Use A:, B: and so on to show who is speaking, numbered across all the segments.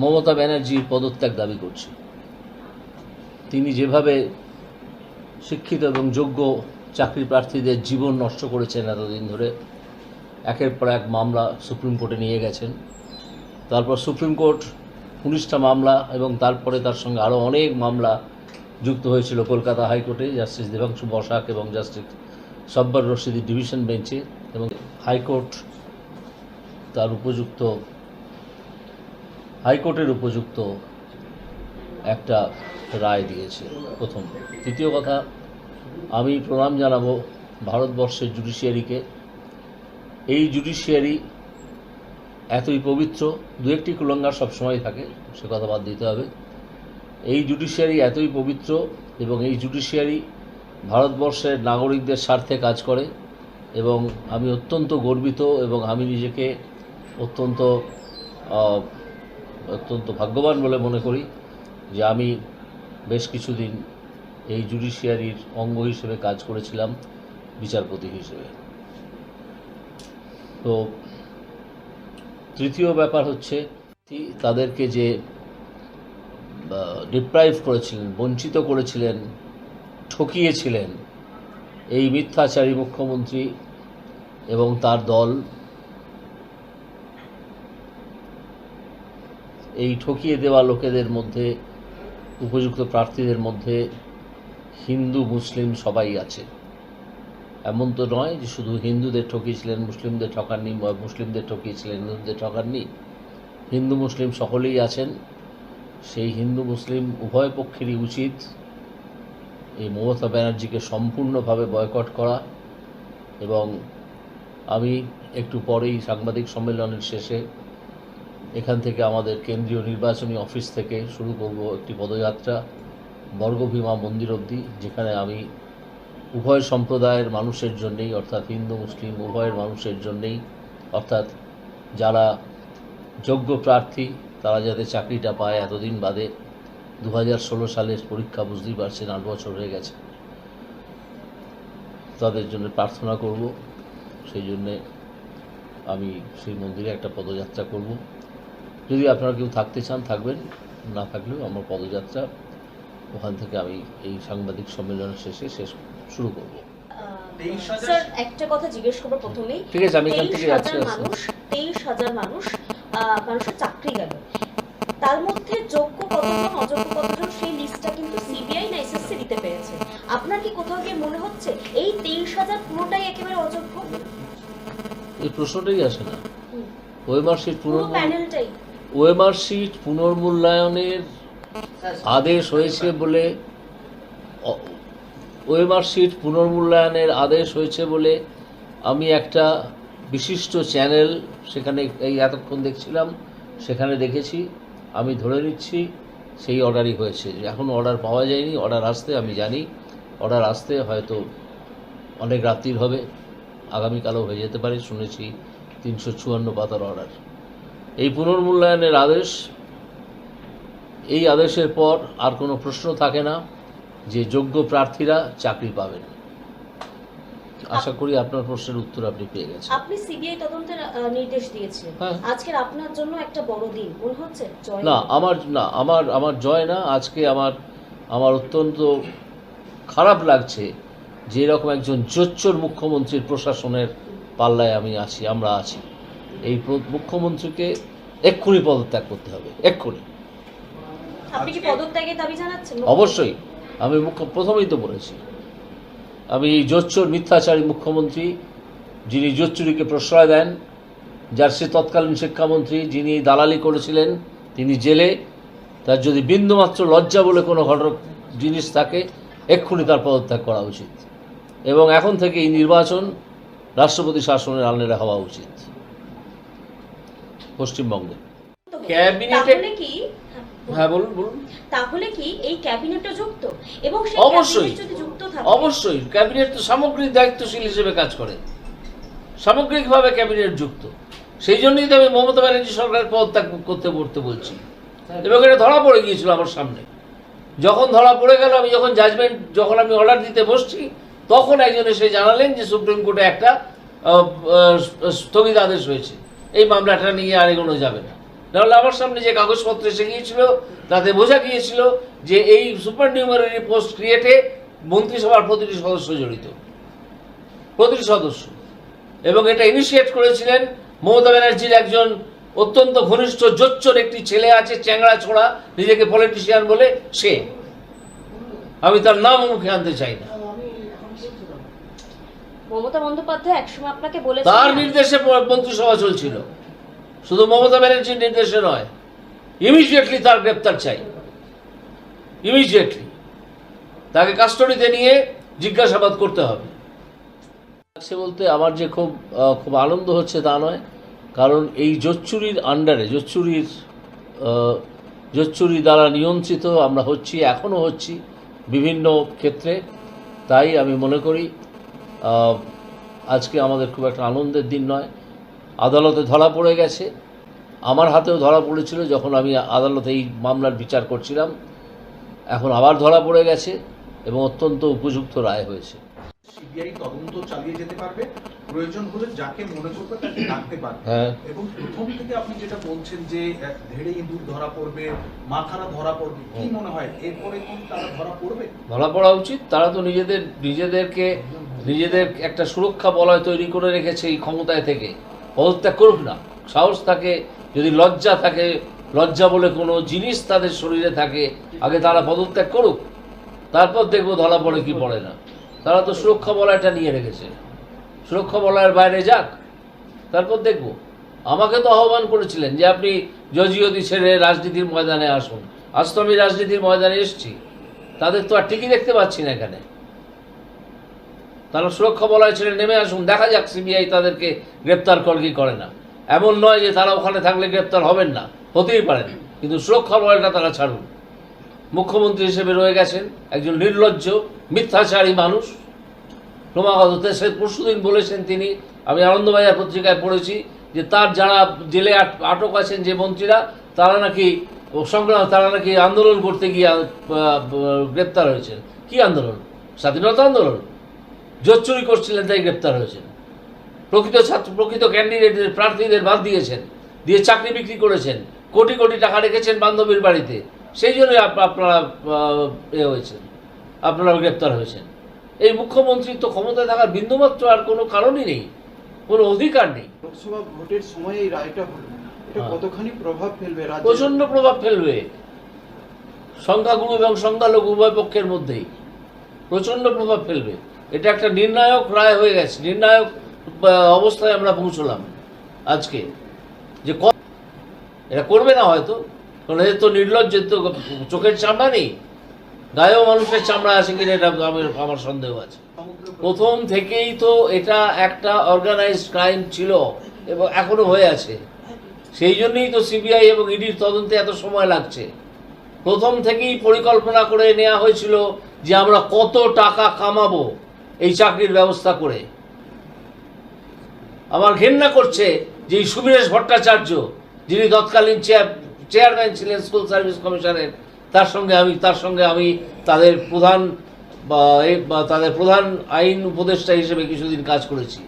A: মমতা ব্যানার্জির পদত্যাগ দাবি করছি। তিনি যেভাবে শিক্ষিত এবং যোগ্য চাকরি প্রার্থীদের জীবন নষ্ট করেছেন এতদিন ধরে, একের পর এক মামলা সুপ্রিম কোর্টে নিয়ে গেছেন। তারপর সুপ্রিম কোর্ট উনিশটা মামলা এবং তারপরে তার সঙ্গে আরও অনেক মামলা যুক্ত হয়েছিল কলকাতা হাইকোর্টে, জাস্টিস দেবাংশু বসাক এবং জাস্টিস সব্বর রশিদি ডিভিশন বেঞ্চে এবং হাইকোর্ট তার উপযুক্ত হাইকোর্টের উপযুক্ত একটা রায় দিয়েছে প্রথম। দ্বিতীয় কথা, আমি প্রণাম জানাব ভারতবর্ষের জুডিশিয়ারিকে। এই জুডিশিয়ারি এতই পবিত্র, দু একটি কুলঙ্গার সবসময় থাকে, সে কথা বাদ দিতে হবে। এই জুডিশিয়ারি এতই পবিত্র এবং এই জুডিশিয়ারি ভারতবর্ষের নাগরিকদের স্বার্থে কাজ করে এবং আমি অত্যন্ত গর্বিত এবং আমি নিজেকে অত্যন্ত অত্যন্ত ভাগ্যবান বলে মনে করি যে আমি বেশ কিছুদিন এই জুডিশিয়ারির অঙ্গ হিসেবে কাজ করেছিলাম, বিচারপতি হিসেবে। তো তৃতীয় ব্যাপার হচ্ছে, তাদেরকে যে ডিপ্রাইভ করেছিলেন, বঞ্চিত করেছিলেন, ঠকিয়েছিলেন, এই মিথ্যাচারী মুখ্যমন্ত্রী এবং তার দল এই ঠকিয়ে দেওয়া লোকেদের মধ্যে, উপযুক্ত প্রার্থীদের মধ্যে হিন্দু, মুসলিম সবাই আছে। এমন তো নয় যে শুধু হিন্দুদের ঠকিয়েছিলেন, মুসলিমদের ঠকাননি, মুসলিমদের ঠকিয়েছিলেন, হিন্দুদের ঠকাননি। হিন্দু, মুসলিম সকলেই আছেন। সেই হিন্দু, মুসলিম উভয় পক্ষেরই উচিত এই মমতা ব্যানার্জিকে সম্পূর্ণভাবে বয়কট করা। এবং আমি একটু পরেই সাংবাদিক সম্মেলনের শেষে এখান থেকে আমাদের কেন্দ্রীয় নির্বাচনী অফিস থেকে শুরু করব একটি পদযাত্রা, বর্গভীমা মন্দির অবধি, যেখানে আমি উভয় সম্প্রদায়ের মানুষের জন্যেই, অর্থাৎ হিন্দু, মুসলিম, উভয়ের মানুষের জন্যেই, অর্থাৎ যারা যোগ্য প্রার্থী, তারা যাতে চাকরিটা পায়, এতদিন বাদে দু হাজার ষোলো সালের পরীক্ষা বুঝতেই পারছেন আট বছর হয়ে গেছে। তাদের জন্য প্রার্থনা করব। সেই জন্যে আমি সেই মন্দিরে একটা পদযাত্রা করব। যদি আপনারা কেউ থাকতে চান থাকবেন। না থাকলেও আমার পদযাত্রা ওখান থেকে আমি এই সাংবাদিক সম্মেলনের শেষে শেষ শুরু করব।
B: স্যার একটা কথা জিজ্ঞেস করব প্রথমেই।
A: ঠিক আছে আমি এখান থেকে
B: তেইশ
A: যাচ্ছি
B: হাজার মানুষ তেইশ হাজার মানুষ আহ, মানুষের চাকরি গেল। তার মধ্যে যোগ্য কতজন অযোগ্য কতজন সেই লিস্টটা কিন্তু সিবিআই না এসএসসি দিতে পেরেছে। আপনার কি কোথাও গিয়ে মনে হচ্ছে এই তেইশ হাজার পুরোটাই একেবারে অযোগ্য?
A: এই প্রশ্নটাই আসে না। ওয়েমার শিট
B: পুরো প্যানেলটাই
A: ওয়েমার শিট পুনর্মূল্যায়নের আদেশ হয়েছে বলে ওয়েমার শিট পুনর্মূল্যায়নের আদেশ হয়েছে বলে আমি একটা বিশিষ্ট চ্যানেল সেখানে এই এতক্ষণ দেখছিলাম, সেখানে দেখেছি, আমি ধরে নিচ্ছি, সেই অর্ডারই হয়েছে। এখন অর্ডার পাওয়া যায়নি, অর্ডার আসতে আমি জানি, অর্ডার আসতে হয়তো অনেক রাত্রির হবে, আগামীকালও হয়ে যেতে পারে, শুনেছি তিনশো চুয়ান্ন পাতার অর্ডার। এই পুনর্মূল্যায়নের আদেশ এই আদেশের পর আর কোনো প্রশ্ন থাকে না যে যোগ্য প্রার্থীরা চাকরি পাবেন। আশা করি আপনার প্রশ্নের উত্তর আপনি পেয়ে গেছেন।
B: আপনি সিবিআই তদন্তের নির্দেশ দিয়েছিলেন
A: হ্যাঁ।
B: আজকের আপনার জন্য একটা বড় দিন। মনে হচ্ছে জয়
A: না আমার না আমার আমার জয় না। আজকে আমার আমার অত্যন্ত খারাপ লাগছে যে এরকম একজন জোচ্চোর মুখ্যমন্ত্রীর প্রশাসনের পাল্লায় আমি আছি আমরা আছি। এই মুখ্যমন্ত্রীকে এক্ষুনি পদত্যাগ করতে হবে এক্ষুনি।
B: আপনি কি
C: আজকে-
B: পদত্যাগের দাবি জানাচ্ছেন?
A: অবশ্যই। আমি মুখ্য প্রথমেই তো বলেছি আমি এই জোচ্চোর মিথ্যাচারী মুখ্যমন্ত্রী যিনি জোচ্চুরিকে প্রশ্রয় দেন যার সে তৎকালীন শিক্ষামন্ত্রী যিনি দালালি করেছিলেন তিনি জেলে তার যদি বিন্দুমাত্র লজ্জা বলে কোনো ঘটনা জিনিস থাকে এক্ষুনি তার পদত্যাগ করা উচিত। এবং এখন থেকে এই নির্বাচন রাষ্ট্রপতি শাসনের আলনেরা হওয়া উচিত। পশ্চিমবঙ্গে। ক্যাবিনেটে-
B: কি
A: হ্যাঁ বলুন। বলুন
B: তাহলে কি এই ক্যাবিনেটও যুক্ত? এবং সেই
A: অবশ্যই।
B: ক্যাবিনেট যদি যুক্ত থাকে
A: অবশ্যই। ক্যাবিনেট তো সামগ্রিক দায়িত্বশীল হিসেবে কাজ করে। সামগ্রিকভাবে ক্যাবিনেট যুক্ত। সেই জন্যই তো আমি মমতা ব্যানার্জি সরকার পদত্যাগ করতে পড়তে বলছি। এবং এটা ধরা পড়ে গিয়েছিল আমার সামনে। যখন ধরা পড়ে গেল আমি যখন জাজমেন্ট যখন আমি অর্ডার দিতে বসছি তখন একজন এসে জানালেন যে সুপ্রিম কোর্টে একটা স্থগিতাদেশ হয়েছে এই মামলাটা নিয়ে আর এগোনো যাবে না। নাহলে আমার সামনে যে কাগজপত্র এসে গিয়েছিল, তাতে বোঝা গিয়েছিল যে এই সুপার নিউমারি পোস্ট ক্রিয়েটে মন্ত্রিসভার প্রতিটি সদস্য জড়িত। প্রতিটি সদস্য। এবং এটা ইনিশিয়েট করেছিলেন মমতা ব্যানার্জির একজন অত্যন্ত ঘনিষ্ঠ, জোচ্চর একটি ছেলে আছে, চ্যাংড়া ছোড়া, নিজেকে পলিটিশিয়ান বলে সে। আমি তার নাম মুখে আনতে চাই না।
B: মমতা বন্দ্যোপাধ্যায় একসময় আপনাকে
A: তার
B: বলেছিলেন
A: নির্দেশে মন্ত্রিসভা চলছিল। শুধু মমতা ব্যানার্জির নির্দেশে নয় ইমিডিয়েটলি তার গ্রেপ্তার চাই। ইমিডিয়েটলি তাকে কাস্টডিতে নিয়ে জিজ্ঞাসাবাদ করতে হবে। সে বলতে আমার যে খুব খুব আনন্দ হচ্ছে তা নয়, কারণ এই জোচ্চুরির আন্ডারে জোচ্চুরির জোচ্চুরি দ্বারা নিয়ন্ত্রিত আমরা হচ্ছি এখনও হচ্ছি বিভিন্ন ক্ষেত্রে। তাই আমি মনে করি আজকে আমাদের খুব একটা আনন্দের দিন নয়। আদালতে ধরা পড়ে গেছে। আমার হাতেও ধরা পড়েছিল যখন আমি আদালতে এই মামলার বিচার করছিলাম। এখন আবার ধরা পড়ে গেছে এবং অত্যন্ত উপযুক্ত রায় হয়েছে।
C: সিবিআই তদন্ত চালিয়ে যেতে পারবে। প্রয়োজন হলে যাকে মনে করবে তাকে ডাকতে পারবে।
A: হ্যাঁ।
C: এবং প্রথম থেকে আপনি যেটা বলছেন যে ধেড়ে ইঁদুর ধরা পড়বে মাথারা ধরা পড়বে কি মনে হয়? এরপরে কি তারা ধরা পড়বে?
A: ধরা পড়া উচিত। তারা তো নিজেদের নিজেদেরকে নিজেদের একটা সুরক্ষা বলয় তৈরি করে রেখেছে এই ক্ষমতায় থেকে। পদত্যাগ করুক না। সাহস থাকে, যদি লজ্জা থাকে, লজ্জা বলে কোনো জিনিস তাদের শরীরে থাকে, আগে তারা পদত্যাগ করুক। তারপর দেখব ধরা পড়ে কি পড়ে না। তারা তো সুরক্ষা বলয়টা নিয়ে রেখেছে। সুরক্ষা বলয়ের বাইরে যাক। তারপর দেখব। আমাকে তো আহ্বান করেছিলেন যে আপনি জজিয়তি ছেড়ে রাজনীতির ময়দানে আসুন। আজ তো আমি রাজনীতির ময়দানে এসেছি। তাদের তো আর টিকি দেখতে পাচ্ছি না এখানে। তারা সুরক্ষা বলয় ছেড়ে নেমে আসুন, দেখা যাক সিবিআই তাদেরকে গ্রেপ্তার করে কি করে না। এমন নয় যে তারা ওখানে থাকলে গ্রেপ্তার হবেন না, হতেই পারেন, কিন্তু সুরক্ষা বলয়টা তারা ছাড়ুন। মুখ্যমন্ত্রী হিসেবে রয়ে গেছেন একজন নির্লজ্জ, মিথ্যাচারী মানুষ। ক্রমাগত সে পরশুদিন বলেছেন তিনি, আমি আনন্দবাজার পত্রিকায় পড়েছি যে তার যারা জেলে আট- আটক আছেন যে মন্ত্রীরা, তারা নাকি সংগ্রাম, তারা নাকি আন্দোলন করতে গিয়ে গ্রেপ্তার হয়েছেন। কি আন্দোলন? স্বাধীনতা আন্দোলন? জোচ্চুরি করছিলেন তাই গ্রেপ্তার হয়েছেন। প্রকৃত ছাত্র প্রকৃত ক্যান্ডিডেটদের প্রার্থীদের বাদ দিয়েছেন দিয়ে চাকরি বিক্রি করেছেন কোটি কোটি টাকা রেখেছেন বান্ধবীর বাড়িতে। সেই জন্যই আপনারা এ হয়েছেন আপনারা গ্রেপ্তার হয়েছেন। এই মুখ্যমন্ত্রীর তো ক্ষমতায় থাকার বিন্দুমাত্র আর কোনো কারণই নেই কোনো অধিকার নেই।
D: লোকসভা ভোটের সময় এই রায়টা হলো। এটা
A: হ্যাঁ।
D: কতখানি প্রভাব ফেলবে রাজ্যে?
A: প্রচণ্ড প্রভাব ফেলবে। সংখ্যাগুরু এবং সংখ্যালঘু উভয় পক্ষের মধ্যেই প্রচণ্ড প্রভাব ফেলবে। এটা একটা নির্ণায়ক রায় হয়ে গেছে। নির্ণায়ক অবস্থায় আমরা পৌঁছলাম আজকে। যে এটা করবে না হয়তো। কারণ এদের তো নির্লজ্জ তো চোখের চামড়া নেই। গায়েও মানুষের চামড়া আছে কিনা এটা আমার আমার সন্দেহ আছে। প্রথম থেকেই তো এটা একটা অর্গানাইজড ক্রাইম ছিল এবং এখনও হয়ে আছে। সেই জন্যই তো সিবিআই এবং ইডির তদন্তে এত সময় লাগছে। প্রথম থেকেই পরিকল্পনা করে নেওয়া হয়েছিল যে আমরা কত টাকা কামাবো। এই চাকরির ব্যবস্থা করে। আমার ঘেন্না করছে যে সুবীরেশ ভট্টাচার্য, যিনি তৎকালীন চেয়ার চেয়ারম্যান ছিলেন স্কুল সার্ভিস কমিশনের তার সঙ্গে আমি, তার সঙ্গে আমি তাদের প্রধান, বা তাদের প্রধান আইন উপদেষ্টা হিসেবে কিছুদিন কাজ করেছি।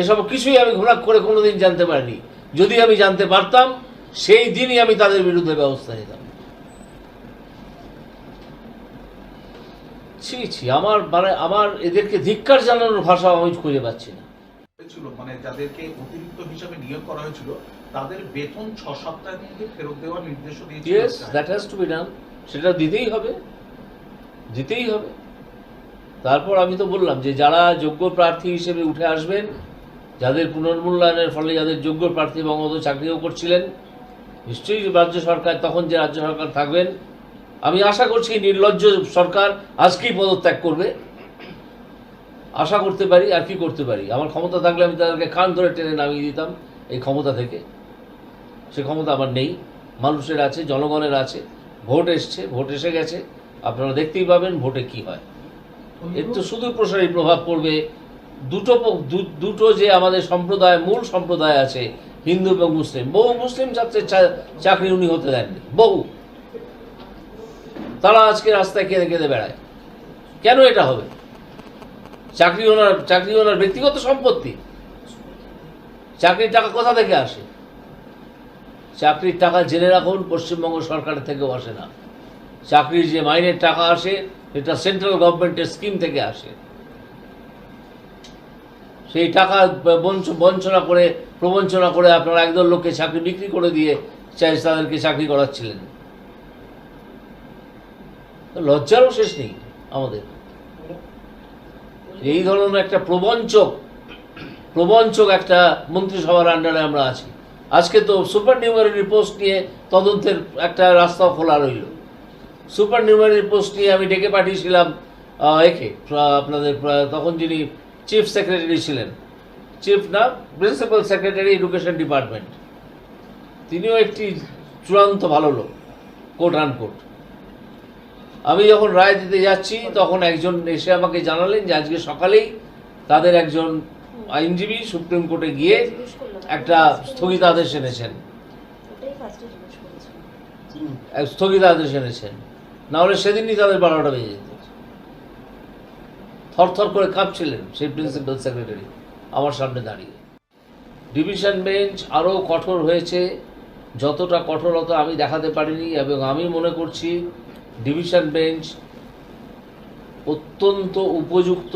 A: এসব কিছুই আমি ঘোরাক করে কোনোদিন জানতে পারিনি। যদি আমি জানতে পারতাম, সেই দিনই আমি তাদের বিরুদ্ধে ব্যবস্থা নিতাম। ছি ছি আমার মানে আমার এদেরকে ধিক্কার জানানোর ভাষা আমি খুঁজে পাচ্ছি না।
C: হয়েছিল মানে যাদেরকে অতিরিক্ত হিসাবে নিয়োগ করা হয়েছিল তাদের বেতন ছ সপ্তাহের মধ্যে ফেরত দেওয়ার নির্দেশও দিয়েছিল।
A: Yes that has to be done সেটা দিতেই হবে। দিতেই হবে। তারপর আমি তো বললাম যে যারা যোগ্য প্রার্থী হিসেবে উঠে আসবেন যাদের পুনর্মূল্যায়নের ফলে যাদের যোগ্য প্রার্থী বঙ্গবন্ধ চাকরিও করছিলেন নিশ্চয়ই রাজ্য সরকার তখন যে রাজ্য সরকার থাকবেন আমি আশা করছি নির্লজ্জ সরকার আজকেই পদত্যাগ করবে। আশা করতে পারি আর কি করতে পারি। আমার ক্ষমতা থাকলে আমি তাদেরকে কান ধরে টেনে নামিয়ে দিতাম এই ক্ষমতা থেকে। সে ক্ষমতা আমার নেই। মানুষের আছে, জনগণের আছে। ভোট এসছে, ভোট এসে গেছে। আপনারা দেখতেই পাবেন ভোটে কি হয়। এর তো শুধু প্রসারী প্রভাব পড়বে। দুটো দুটো যে আমাদের সম্প্রদায়, মূল সম্প্রদায় আছে, হিন্দু এবং মুসলিম, বহু মুসলিম ছাত্রের চাকরি উনি হতে দেননি। বহু। তারা আজকে রাস্তায় কেঁদে কেঁদে বেড়ায়। কেন এটা হবে? চাকরি ওনার চাকরি ওনার ব্যক্তিগত সম্পত্তি। চাকরির টাকা কোথা থেকে আসে? চাকরির টাকা জেনে রাখুন, পশ্চিমবঙ্গ সরকারের থেকেও আসে না। চাকরির যে মাইনের টাকা আসে এটা সেন্ট্রাল গভর্নমেন্টের স্কিম থেকে আসে। সেই টাকা বঞ্চ- বঞ্চনা করে, প্রবঞ্চনা করে আপনারা একদল লোককে চাকরি, বিক্রি করে দিয়ে চাই তাদেরকে চাকরি করাচ্ছিলেন। লজ্জারও শেষ নেই আমাদের। এই ধরনের একটা প্রবঞ্চক প্রবঞ্চক একটা মন্ত্রিসভার আন্ডারে আমরা আছি। আজকে তো সুপার নিউমারি পোস্ট নিয়ে তদন্তের একটা রাস্তা খোলা রইল। সুপার নিউমারি পোস্ট নিয়ে আমি ডেকে পাঠিয়েছিলাম একে আপনাদের তখন যিনি চিফ সেক্রেটারি ছিলেন। চিফ না, প্রিন্সিপাল সেক্রেটারি এডুকেশন ডিপার্টমেন্ট। তিনিও একটি চূড়ান্ত ভালো লোক, কোট আন কোট আমি যখন রায় দিতে যাচ্ছি তখন একজন এসে আমাকে জানালেন যে আজকে সকালেই তাদের একজন আইনজীবী সুপ্রিম কোর্টে গিয়ে। একটা স্থগিতাদেশ এনেছেন। স্থগিতাদেশ এনেছেন। নাহলে সেদিনই তাদের বারোটা বেজে যেত। থরথর করে কাঁপছিলেন সেই প্রিন্সিপাল সেক্রেটারি আমার সামনে দাঁড়িয়ে। ডিভিশন বেঞ্চ আরও কঠোর হয়েছে। যতটা কঠোরতা আমি দেখাতে পারিনি এবং আমি মনে করছি ডিভিশন বেঞ্চ অত্যন্ত উপযুক্ত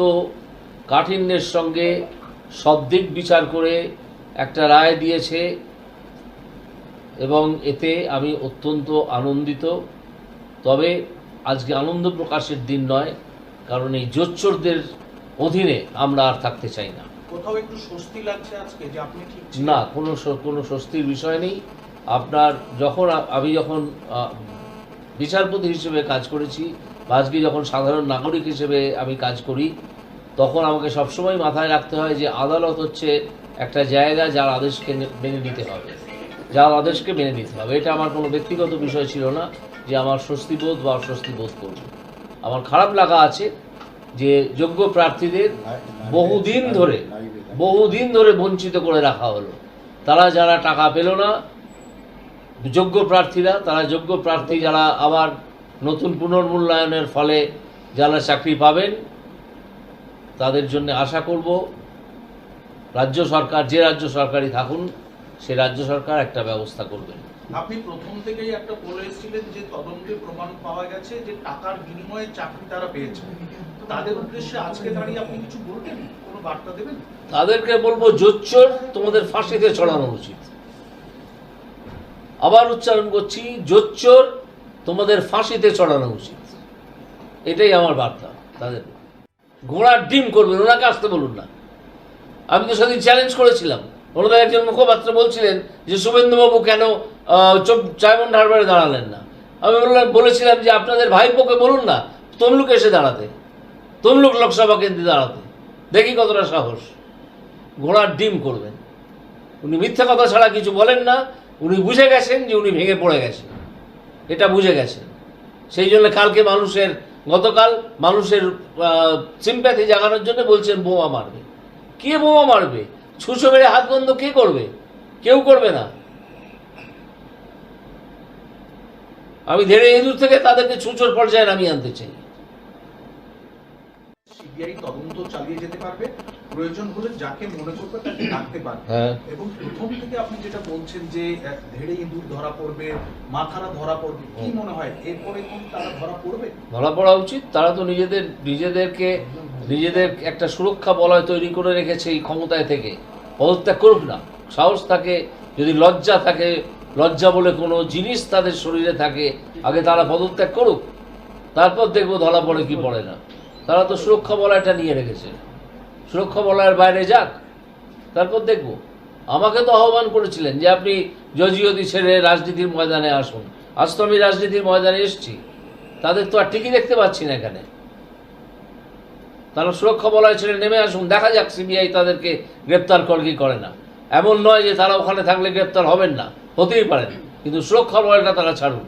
A: কাঠিন্যের সঙ্গে সব দিক বিচার করে একটা রায় দিয়েছে এবং এতে আমি অত্যন্ত আনন্দিত। তবে আজকে আনন্দ প্রকাশের দিন নয় কারণ এই জোচ্চোরদের অধীনে আমরা আর থাকতে চাই না।
C: কোথাও একটু স্বস্তি লাগছে আজকে যে আপনি ঠিক
A: না কোনো কোনো স্বস্তির বিষয় নেই। আপনার যখন আমি যখন বিচারপতি হিসেবে কাজ করেছি। আজকে যখন সাধারণ নাগরিক হিসেবে আমি কাজ করি, তখন আমাকে সবসময় মাথায় রাখতে হয় যে আদালত হচ্ছে একটা জায়গা যার আদেশকে মেনে নিতে হবে। যার আদেশকে মেনে নিতে হবে। এটা আমার কোনো ব্যক্তিগত বিষয় ছিল না যে আমার স্বস্তিবোধ বা অস্বস্তি বোধ করবে। আমার খারাপ লাগা আছে যে যোগ্য প্রার্থীদের বহুদিন ধরে বহুদিন ধরে বঞ্চিত করে রাখা হলো। তারা যারা টাকা পেল না যোগ্য প্রার্থীরা তারা যোগ্য প্রার্থী যারা আবার নতুন পুনর্মূল্যায়নের ফলে যারা চাকরি পাবেন তাদের জন্য আশা করব রাজ্য সরকার যে রাজ্য সরকারই থাকুন সে রাজ্য সরকার একটা ব্যবস্থা করবেন।
C: আপনি প্রথম থেকেই একটা বলে এসেছিলেন যে তদন্তে প্রমাণ পাওয়া গেছে যে টাকার বিনিময়ে চাকরি তারা পেয়েছে। তাদের উদ্দেশ্যে আজকে দাঁড়িয়ে আপনি কিছু বলবেন? কোনো বার্তা দেবেন?
A: তাদেরকে বলব জোচ্চোর তোমাদের ফাঁসিতে চড়ানো উচিত। আবার উচ্চারণ করছি, জোচ্চোর, তোমাদের ফাঁসিতে চড়ানো উচিত। এটাই আমার বার্তা, তাদের। ঘোড়ার ডিম করবেন ওনাকে আসতে বলুন না। আমি তো সেদিন চ্যালেঞ্জ করেছিলাম। ওনাদের একজন মুখপাত্র বলছিলেন যে শুভেন্দুবাবু কেন চব- হারবারে দাঁড়ালেন না? আমি বললাম, বলেছিলাম যে, আপনাদের ভাইপোকে বলুন না, তমলুক এসে দাঁড়াতে, তমলুক লোকসভা কেন্দ্রে দাঁড়াতে। দেখি কতটা সাহস। ঘোড়ার ডিম করবেন। উনি মিথ্যা কথা ছাড়া কিছু বলেন না। উনি বুঝে গেছেন যে উনি ভেঙে পড়ে গেছেন এটা বুঝে গেছেন। সেই জন্য কালকে মানুষের, গতকাল মানুষের সিম্প্যাথি জাগানোর জন্য বলছেন, বোমা মারবে। কে বোমা মারবে? ছুঁচো মেরে হাত বন্ধ কে করবে? কেউ করবে না। আমি ধেড়ে ইঁদুর থেকে তাদেরকে ছুঁচোর পর্যায়ে নামিয়ে আনতে চাই।
C: তদন্ত চালিয়ে যেতে পারবে? প্রয়োজন হলে যাকে মনে করবে তাকে ডাকতে পারবে।
A: হ্যাঁ।
C: এবং প্রথম থেকে আপনি যেটা বলছেন যে ধেড়ে ইঁদুর ধরা পড়বে মাথারা ধরা পড়বে কি মনে হয়? এরপরে কি তারা ধরা পড়বে?
A: ধরা পড়া উচিত। তারা তো নিজেদের নিজেদেরকে নিজেদের একটা সুরক্ষা বলয় তৈরি করে রেখেছে এই ক্ষমতায় থেকে। পদত্যাগ করুক না। সাহস থাকে যদি লজ্জা থাকে লজ্জা বলে কোনো জিনিস তাদের শরীরে থাকে আগে তারা পদত্যাগ করুক। তারপর দেখব ধরা পড়ে কি পড়ে না। তারা তো সুরক্ষা বলয়টা নিয়ে রেখেছে। সুরক্ষা বলয়ের বাইরে যাক, তারপর দেখব। আমাকে তো আহ্বান করেছিলেন যে আপনি জজিয়তি ছেড়ে রাজনীতির ময়দানে আসুন। আজ তো আমি রাজনীতির ময়দানে এসেছি। তাদের তো আর ঠিকই দেখতে পাচ্ছি না এখানে। তারা সুরক্ষা বলয় ছেড়ে নেমে আসুন, দেখা যাক সিবিআই তাদেরকে গ্রেপ্তার করে কি করে না। এমন নয় যে তারা ওখানে থাকলে গ্রেপ্তার হবেন না, হতেই পারেন, কিন্তু সুরক্ষা বলয়টা তারা ছাড়ুন।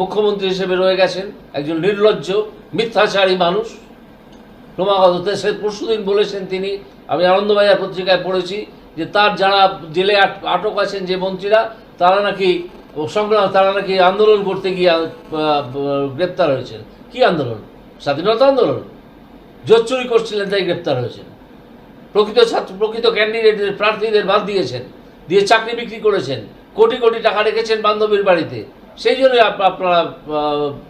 A: মুখ্যমন্ত্রী হিসেবে রয়ে গেছেন একজন নির্লজ্জ, মিথ্যাচারী মানুষ। ক্রমাগত সে পরশুদিন বলেছেন তিনি, আমি আনন্দবাজার পত্রিকায় পড়েছি যে তার যারা জেলে আট- আটক আছেন যে মন্ত্রীরা, তারা নাকি সংগ্রাম, তারা নাকি আন্দোলন করতে গিয়ে গ্রেপ্তার হয়েছেন। কি আন্দোলন? স্বাধীনতা আন্দোলন? জোর চুরি করছিলেন, তাই গ্রেপ্তার হয়েছেন। প্রকৃত ছাত্র, প্রকৃত ক্যান্ডিডেটদের প্রার্থীদের বাদ দিয়েছেন, দিয়ে চাকরি বিক্রি করেছেন, কোটি কোটি টাকা রেখেছেন বান্ধবীর বাড়িতে। সেই জন্যই আপ- আপনারা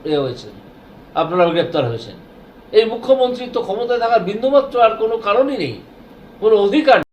A: এ হয়েছেন, আপনারা গ্রেপ্তার হয়েছেন। এই মুখ্যমন্ত্রী তো ক্ষমতায় থাকার বিন্দুমাত্র আর কোনো কারণই নেই কোনো অধিকার।